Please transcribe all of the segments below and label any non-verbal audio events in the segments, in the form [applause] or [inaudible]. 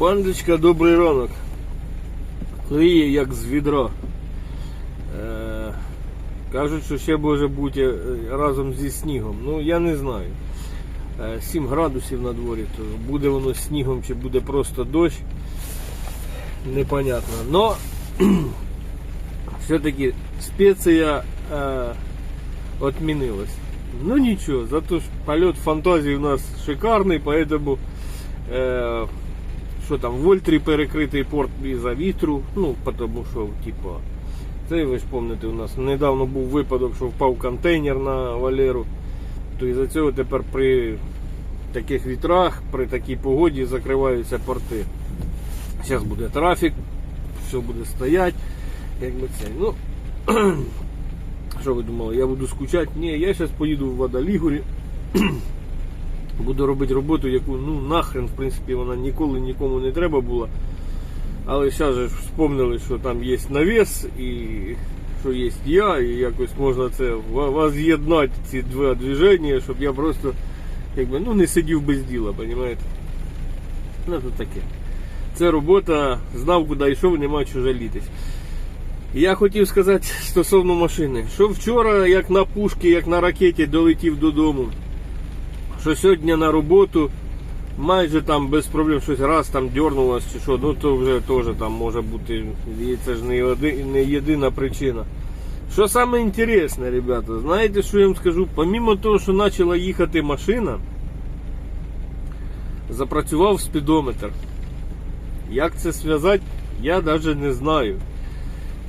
Бандочка, добрий ранок. Клиє як з відра. Е, кажуть, що ще може бути е, разом зі снігом. Ну, я не знаю. Е, 7 градусів на дворі, то буде воно снігом чи буде просто дощ. Непонятно. Но [clears throat] все-таки спеція е, отмінилась. Ну нічого, зато ж польот фантазії у нас шикарний, поэтому е, що там, в Вольтрі перекритий порт із-за вітру, ну, тому що, типа, це ви ж пам'ятаєте, у нас недавно був випадок, що впав контейнер на Валеру, то із-за цього тепер при таких вітрах, при такій погоді закриваються порти. Зараз буде трафік, все буде стоять, якби це. Ну, [clears throat] що ви думали, я буду скучати? Ні, я зараз поїду в Водолігурі. Буду робити роботу, яку ну нахрен, в принципі, вона ніколи нікому не треба була. Але зараз же вспомнили, що там є навіс і що є я, і якось можна це воз'єднати ці два движення, щоб я просто якби, ну, не сидів без діла, розумієте? Ну, то таке. Це робота, знав, куди йшов, нема чого жалітись. Я хотів сказати стосовно машини, що вчора, як на пушки, як на ракеті, долетів додому що сьогодні на роботу майже там без проблем щось раз там дернулось чи що, ну то вже теж там може бути, і це ж не, оди- не єдина причина. Що саме інтересне, ребята, знаєте, що я вам скажу? Помимо того, що почала їхати машина, запрацював спідометр. Як це зв'язати, я навіть не знаю.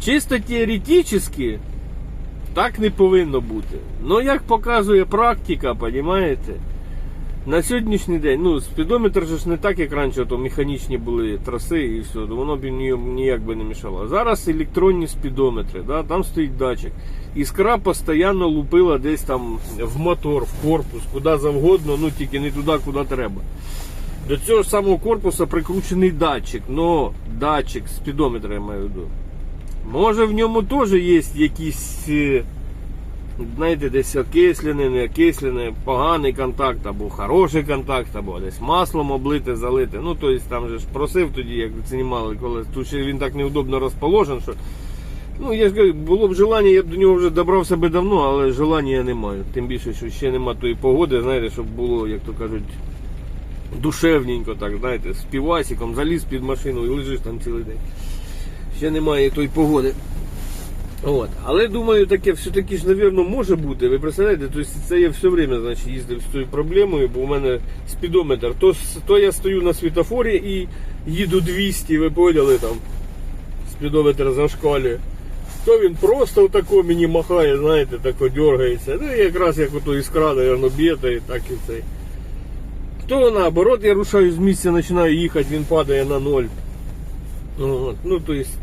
Чисто теоретично так не повинно бути. Ну як показує практика, розумієте? На сьогоднішній день, ну, спідометр ж не так, як раніше, то механічні були траси і все, то воно б ніяк би не мішало. Зараз електронні спідометри, да, там стоїть датчик. Іскра постійно лупила десь там в мотор, в корпус, куди завгодно, ну тільки не туди, куди треба. До цього ж самого корпуса прикручений датчик, но датчик спідометра я маю в виду. Може в ньому теж є якісь, е, знаєте, десь окислене, не окислене, поганий контакт, або хороший контакт, або десь маслом облите, залите. Ну, тобто там же ж просив тоді, як знімали, коли тут ще він так неудобно розположен, що. Ну, я ж кажу, було б желання, я б до нього вже добрався би давно, але желання я не маю. Тим більше, що ще нема тої погоди, знаєте, щоб було, як то кажуть, душевненько, так, знаєте, з півасиком, заліз під машину і лежиш там цілий день ще немає тої погоди. От. Але думаю, таке все-таки ж, напевно, може бути. Ви представляєте, тобто це я все время значить, їздив з цією проблемою, бо у мене спідометр. То, то я стою на світофорі і їду 200, ви поняли там, спідометр зашкалює. То він просто отако мені махає, знаєте, тако дергається. Ну, якраз як ото іскра, напевно, б'є, та і так і цей. То наоборот, я рушаю з місця, починаю їхати, він падає на ноль. От, ну, то есть,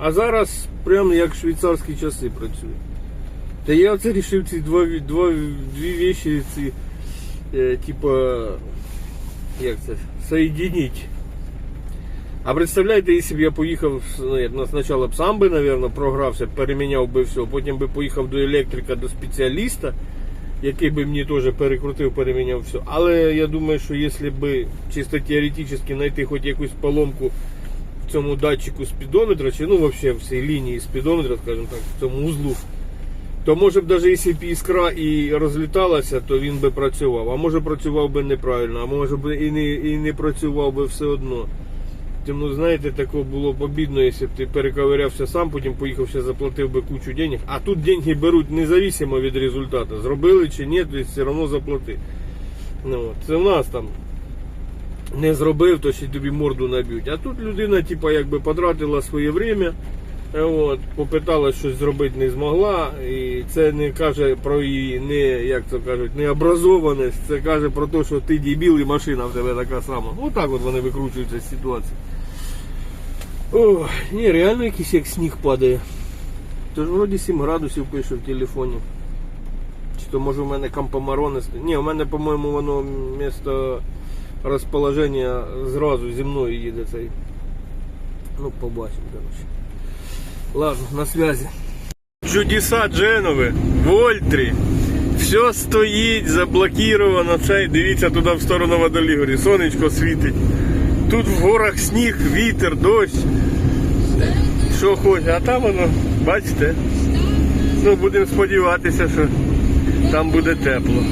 а зараз прямо як швейцарські часи працює. Та я оце рішив ці два, два, дві ці, е, типа, як це, соединить. А представляєте, якщо б я поїхав, ну, спочатку б сам би, наверное, програвся, переміняв би все, потім би поїхав до електрика, до спеціаліста, який би мені теж перекрутив, переміняв все. Але я думаю, що якщо б чисто теоретично знайти хоч якусь поломку в цьому датчику спідометра, чи ну взагалі в цій лінії спідометра, скажімо так, в цьому узлу, то може б навіть якщо б іскра і розліталася, то він би працював. А може працював би неправильно, а може б і не, і не працював би все одно. Тому, знаєте, такого було б обідно, якщо б ти перековирявся сам, потім поїхав ще заплатив би кучу денег. А тут деньги беруть независимо від результату. Зробили чи ні, то все одно заплати. Ну. Це в нас там не зробив, то ще тобі морду наб'ють. А тут людина, типа, якби потратила своє время, е, от, попитала щось зробити не змогла. І це не каже про її не, як то кажуть, необразованість, це каже про те, що ти дебіл і машина в тебе така сама. Отак от вони викручуються з ситуації. Ох, ні, реально якийсь як сніг падає. Тож вроді 7 градусів пише в телефоні. Чи то може у мене кампомарони? Ні, у мене, по-моєму, воно місто розположення зразу зі мною їде цей. Ну, побачимо, коротше. Ладно, на связі. Чудеса Дженови, Вольтрі. Все стоїть, заблокировано. Цей, дивіться туди в сторону водолігорі. Сонечко світить. тут в горах сніг, вітер, дощ. Що хоче, а там воно, бачите? Ну, будемо сподіватися, що там буде тепло.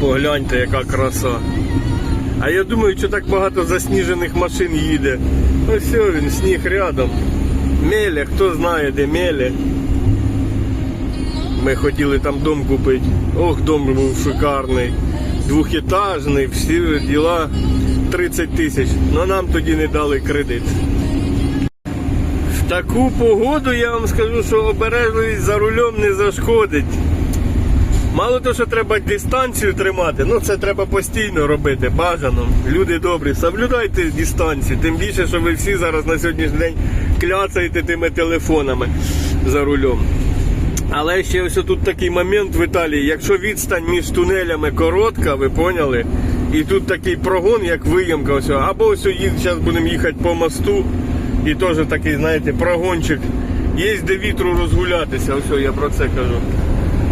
Погляньте, яка краса. А я думаю, що так багато засніжених машин їде. Ось все, він, сніг рядом. Меля, хто знає, де Меля. Ми хотіли там дом купити. Ох, дом був шикарний. Двохетажний, всі діла 30 тисяч. Но нам тоді не дали кредит. В таку погоду я вам скажу, що обережливість за рулем не зашкодить. Мало того, що треба дистанцію тримати, ну це треба постійно робити, бажано. Люди добрі, соблюдайте дистанцію. Тим більше, що ви всі зараз на сьогоднішній день кляцаєте тими телефонами за рулем. Але ще ось тут такий момент в Італії, якщо відстань між тунелями коротка, ви поняли? І тут такий прогон, як виємка, ось, або ось зараз будемо їхати по мосту, і теж такий, знаєте, прогончик. Є де вітру розгулятися, ось я про це кажу.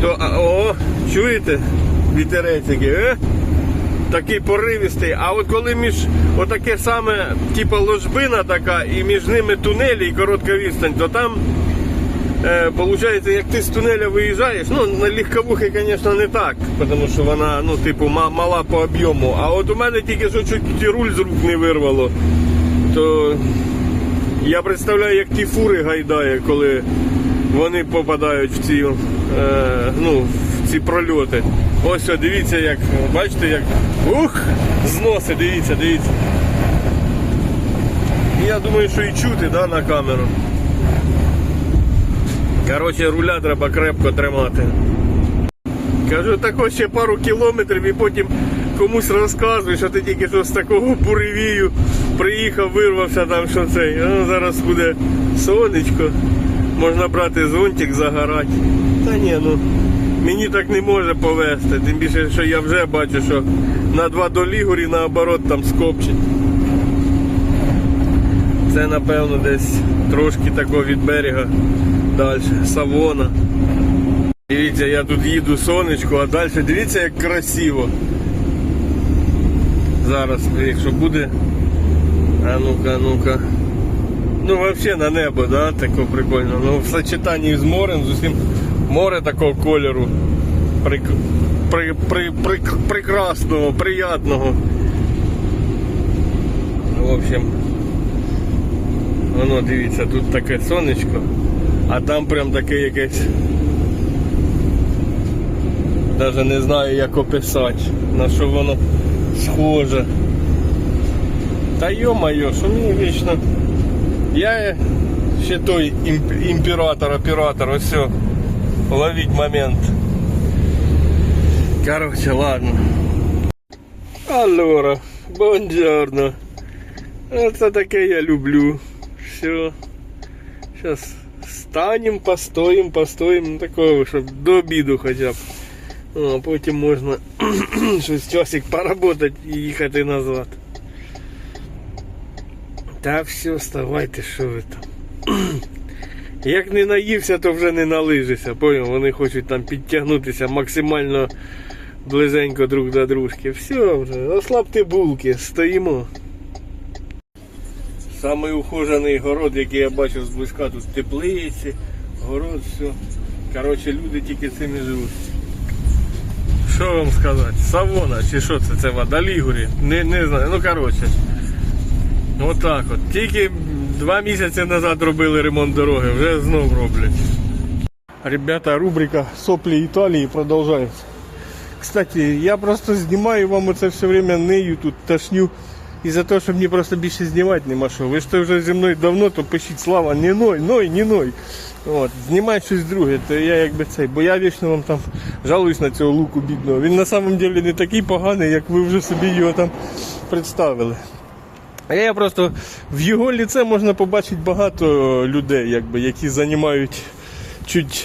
То, о, чуєте? Вітерець який, е? Такий поривістий. А от коли між отаке саме, типа ложбина така, і між ними тунелі і коротка відстань, то там Е, Получається, як ти з тунеля виїжджаєш, ну на легковухи, звісно, не так, тому що вона, ну, типу, мала по об'єму. А от у мене тільки що чуть руль з рук не вирвало, то я представляю, як ті фури гайдає, коли вони попадають в ці, ну, в ці прольоти. Ось, о, дивіться, як, бачите, як ух, зноси, дивіться, дивіться. Я думаю, що і чути да, на камеру. Коротше, руля треба крепко тримати. Кажу, так ще пару кілометрів і потім комусь розказуєш, що ти тільки що з такого буревію приїхав, вирвався там, що цей. Ну, зараз буде сонечко. Можна брати зонтик, загорати. Ні, ну мені так не може повести. Тим більше, що я вже бачу, що на два до Лігурі наоборот там скопчить. Це напевно десь трошки такого від берега далі. Савона. Дивіться, я тут їду сонечко, а далі дивіться, як красиво. Зараз, якщо буде. А ну-ка, ну-ка. Ну, взагалі на небо, да, тако прикольно. Ну, в сочетанні з морем, з усім море такого кольору. Прик... При... При... При... Прекрасного, приятного. В общем. Воно дивіться, тут таке сонечко, а там прям таке якесь. Даже не знаю як описати, на що воно схоже. Та йо-моє, що мені вічно. Я ще той імператор, оператор, ось все. Ловіть момент. Короче, ладно. Allora, buongiorno. Оце таке я люблю. Все. Сейчас станем, постоїм, постоїм. Ну, такого, щоб до обіду хоча б. Ну, а потім можна щось часик поработати і їхати назад. Та все, вставайте, що ви там. [clears throat] Як не наївся, то вже не налижися. Поняв? Вони хочуть там підтягнутися максимально близенько друг до дружки. Все вже, ослабте булки, стоїмо. Самий ухожений город, який я бачив зблизька, тут теплиці, город, все. Коротше, люди тільки цим і живуть. Що вам сказати? Савона чи що це? Це вода Лігурі? Не, не знаю. Ну коротше. Отак от. Тільки два місяці назад робили ремонт дороги, вже знов роблять. Ребята, рубрика Соплі Італії продовжується. Кстати, я просто знімаю вам це все время нею тут тошню. І за те, що мені просто більше знімати нема що. Ви ж то вже зі мною давно, то пишіть слава, не ной, ной, не ной. От, знімай щось друге, то я якби цей, бо я вічно вам там жалуюсь на цього луку бідного. Він на самом деле не такий поганий, як ви вже собі його там представили. А я просто в його ліце можна побачити багато людей, якби, які займають чуть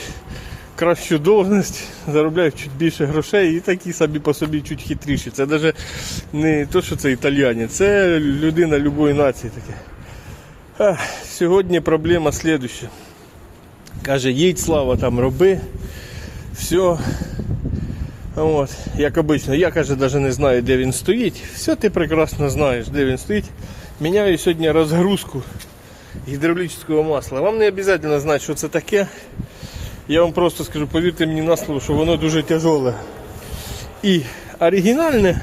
кращу должність, заробляють чуть більше грошей і такі собі по собі чуть хитріші. Це навіть не то, що це італіяни, це людина любої нації таке. Сьогодні проблема слідуща. Каже, їдь слава там роби. Все. От, як обично, я каже, навіть не знаю, де він стоїть. Все ти прекрасно знаєш, де він стоїть. Міняю сьогодні розгрузку гідравлічного масла. Вам не обов'язково знати, що це таке. Я вам просто скажу, повірте мені на слово, що воно дуже тяжеле. І оригінальне,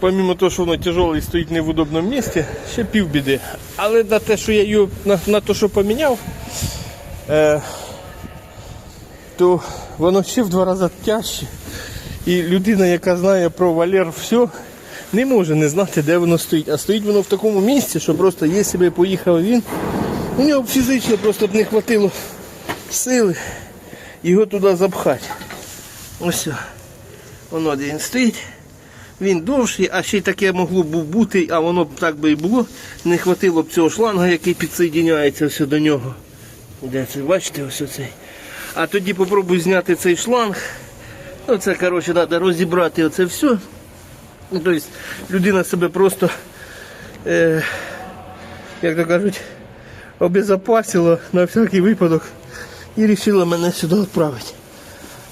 помимо того, що воно тяжеле і стоїть не в удобному місці, ще півбіди. Але на те, що я його на, на те, що поміняв, е, то воно ще в два рази тяжче. І людина, яка знає про Валер все, не може не знати, де воно стоїть. А стоїть воно в такому місці, що просто якщо б поїхав він, у нього фізично просто б не хватило сили його туди запхати. Ось. Воно де він стоїть. Він довший, а ще й таке могло б бути, а воно б так би і було. Не хватило б цього шланга, який підсоєдняється до нього. Де це? Бачите, ось оцей. А тоді попробуй зняти цей шланг. Ну, це, коротше, треба розібрати оце все. Ну, тобто людина себе просто, е, як то кажуть, обезопасила на всякий випадок і вирішила мене сюди відправити.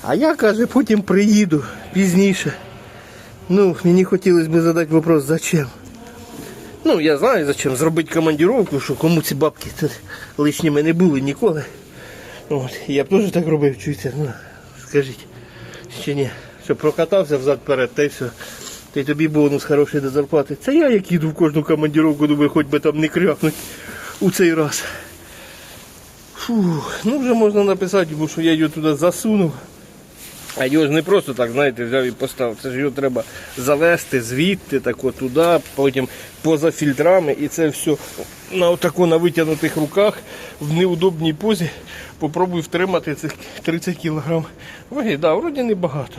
А я, каже, потім приїду пізніше. Ну, мені хотілося б задати вопрос, зачем? Ну, я знаю, зачем зробити командировку, що кому ці бабки лишніми не були ніколи. От, я б теж так робив, чуєте, ну, скажіть, чи ні, що прокатався взад-перед, та й все. Та й тобі бонус хороший до зарплати. Це я як їду в кожну командировку, думаю, хоч би там не крякнуть у цей раз. Фу, ну вже можна написати, бо що я його туди засунув. А його ж не просто так, знаєте, взяв і поставив. Це ж його треба завести звідти, так от туди, потім поза фільтрами і це все на отако на витягнутих руках в неудобній позі. Попробуй втримати цих 30 кг. Ваги, да, вроді небагато.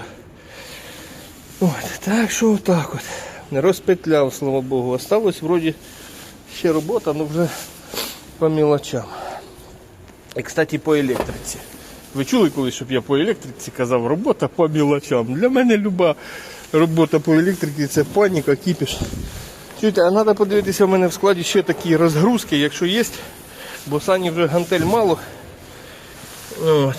От, так що отак от. Не розпетляв, слава Богу. Осталось вроді ще робота, але вже по мілочам. І, кстати, по електриці. Ви чули колись, щоб я по електриці казав, робота по мілочам. Для мене люба робота по електриці це паніка, кіпіш. Чуєте, а треба подивитися, у мене в складі ще такі розгрузки, якщо є, бо сані вже гантель мало. От.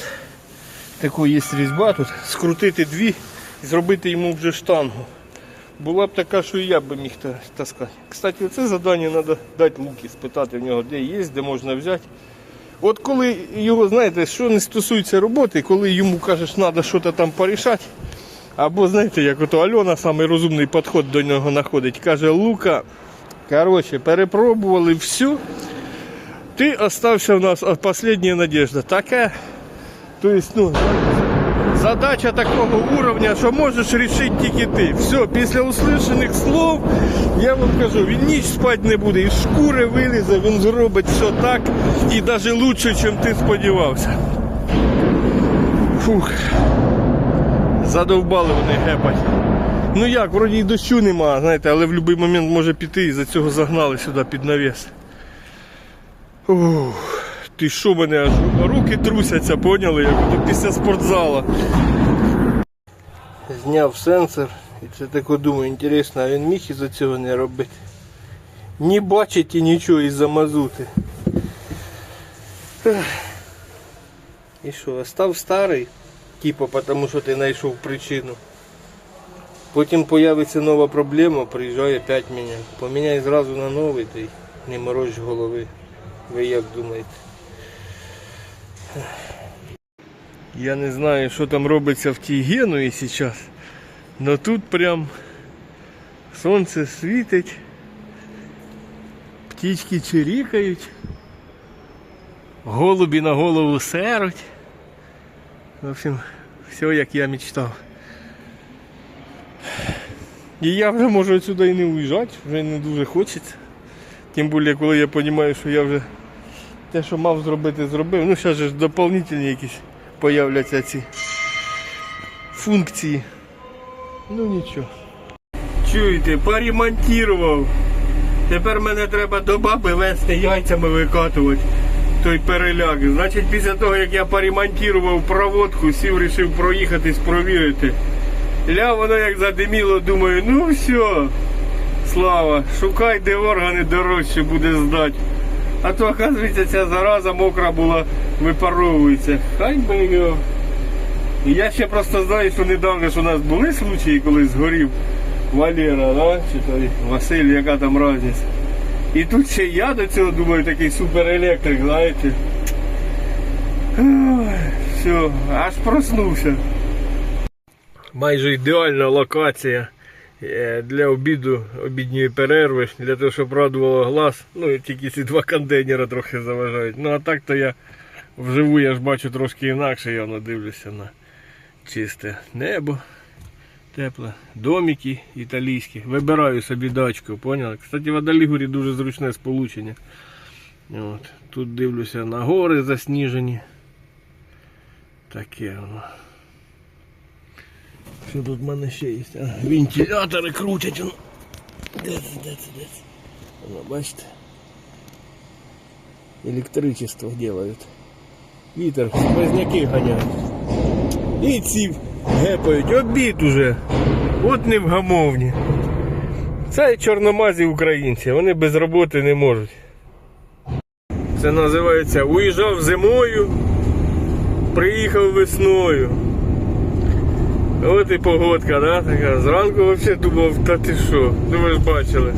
Таку є різьба тут. Скрутити дві і зробити йому вже штангу. Була б така, що і я б міг таскати. Кстати, це завдання треба дати Луки, спитати в нього, де є, де можна взяти. От коли його, знаєте, що не стосується роботи, коли йому кажеш, треба щось там порішати, або знаєте, як ото Альона, самий розумний підход до нього знаходить, каже, Лука, коротше, перепробували все, ти остався в нас остання надіжда. Така, то есть, ну, задача такого уровня, що можеш рішити тільки ти. Все, після услышаних слов, я вам кажу, він ніч спати не буде, із шкури вилізе, він зробить все так і навіть лучше, ніж ти сподівався. Фух. Задовбали вони гепать. Ну як, вроді і дощу нема, знаєте, але в будь-який момент може піти і за цього загнали сюди під навіс. Ух, ти що мене аж руки трусяться, поняли, як після спортзала. Зняв сенсор і це тако думаю, інтересно, а він міг із-за цього не робити. Не бачить і нічого із-за мазути. І що, став старий, типу, тому що ти знайшов причину. Потім появиться нова проблема, приїжджає опять міняй. Поміняй зразу на новий, ти не морочь голови. Ви як думаєте? Я не знаю, що там робиться в тій Генуї зараз. Но тут прям сонце світить, птічки чирікають, голубі на голову серуть. В общем, все як я мечтав. І я вже можу отсюди і не уїжджати, вже не дуже хочеться. Тим більше, коли я розумію, що я вже те, що мав зробити, зробив. Ну, зараз же доповнительні якісь появляться ці функції. Ну нічого. Чуєте, поремонтував. Тепер мене треба до баби вести яйцями викатувати. Той переляк. Значить, після того, як я поремонтував проводку, сів вирішив проїхатись, провірити. Ля воно як задиміло, думаю, ну все, слава, шукай, де органи дорожче буде здати. А то, оказується, ця зараза мокра була, випаровується. Хай би його. І я ще просто знаю, що недавно ж у нас були случаї, коли згорів Валера, да? чи той Василь, яка там різниця. І тут ще я до цього думаю, такий суперелектрик, знаєте. Все, аж проснувся. Майже ідеальна локація для обіду, обідньої перерви, для того, щоб радувало глаз. Ну, тільки ці два контейнери трохи заважають. Ну а так то я вживу я ж бачу трошки інакше, я дивлюся на чисте небо. Тепле. Домики італійські. Вибираю собі дачку, поняли? Кстати, в Адалігурі дуже зручне сполучення. От. Тут дивлюся на гори засніжені. Таке воно. Що тут в мене ще є? А, вентилятори крутять. Де це, де це, де бачите? Електричество делают. Вітер, сквозняки ганяють. І ці гепають, обід уже. От невгамовні. Це чорномазі українці, вони без роботи не можуть. Це називається уїжджав зимою, приїхав весною. От і погодка, да? така. Зранку взагалі думав, та ти що? Ну ви ж бачили.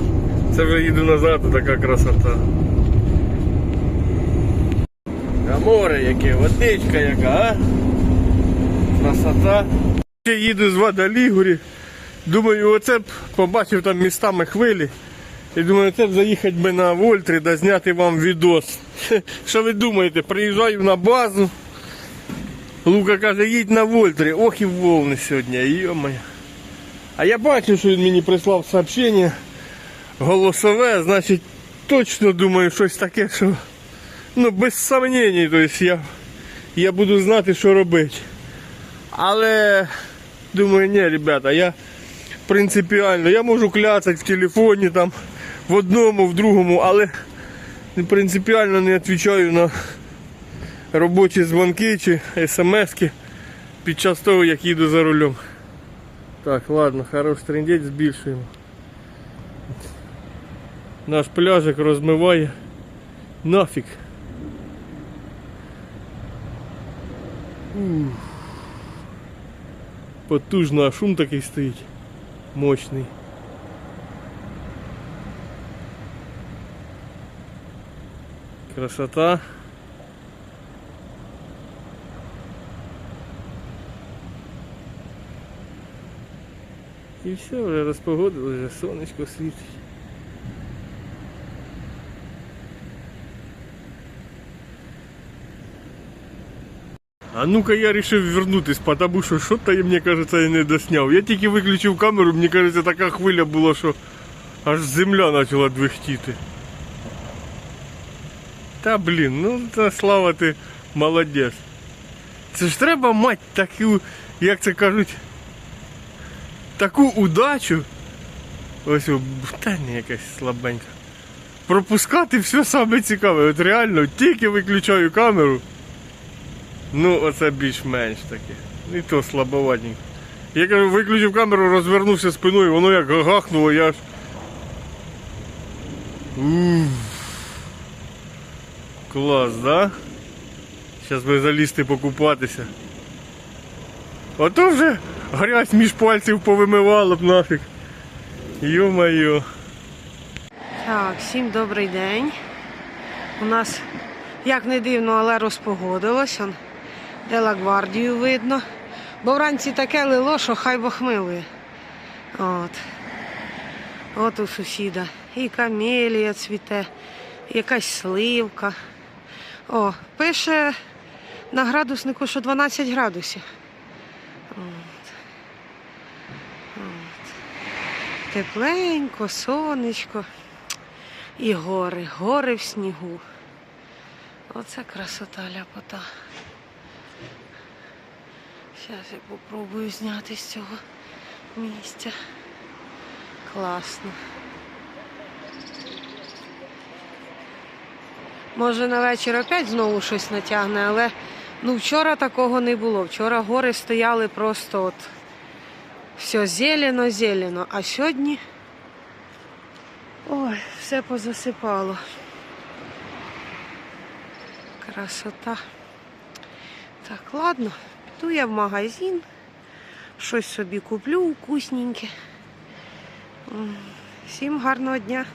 Це вже їду назад, така красота. А море яке, водичка яка, а? Красота. Я їду з Вадалігурі. Думаю, оце б побачив там містами хвилі. І думаю, це б заїхати би на Вольтрі да зняти вам відос. [laughs] Що ви думаєте? Приїжджаю на базу. Лука каже, їдь на Вольтрі. Ох і волни сьогодні, йомає. А я бачив, що він мені прислав сообщення голосове, значить точно думаю, щось таке, що ну без сомнений, то есть я, я буду знати, що робити. Але думаю, ні, ребята, я принципіально, я можу кляцати в телефоні там в одному, в другому, але принципіально не відповідаю на робочі дзвонки чи смски під час того, як їду за рулем. Так, ладно, хорош трендець збільшуємо. Наш пляжик розмиває. Нафіг. Ух. Потужно, а шум такий стоїть. Мощний. Красота. І все, вже розпогодили, вже сонечко світить. А ну-ка я решил вернутись, потому що що-то, мені кажется, я не досняв. Я тільки виключив камеру, мені кажется, така хвиля була, що аж земля почала двихтіти. Та блін, ну та слава ти молодець. Це ж треба мати таку, як це кажуть, Таку удачу. Ось, о, якась слабенька. Пропускати все саме цікаве. От реально, тільки виключаю камеру. Ну, оце більш-менш таке. І то слабоватенько. Я кажу, виключив камеру, розвернувся спиною, воно як гахнуло, я аж. Уф. Клас, да? Зараз би залізти покупатися. Ото вже грязь між пальців повимивало б нафіг. Йо-моє. Так, всім добрий день. У нас, як не дивно, але розпогодилось. Он, Дела гвардію видно. Бо вранці таке лило, що хай Бог милує. От. От у сусіда. І камелія цвіте, якась сливка. О, пише на градуснику, що 12 градусів. От. От. Тепленько, сонечко. І гори, гори в снігу. Оце красота ляпота. Зараз я попробую зняти з цього місця. Класно. Може на вечір опять знову щось натягне, але ну вчора такого не було. Вчора гори стояли просто от все зелено, зелено, а сьогодні ой, все позасипало. Красота. Так, ладно. піду я в магазин, щось собі куплю вкусненьке. Всім гарного дня!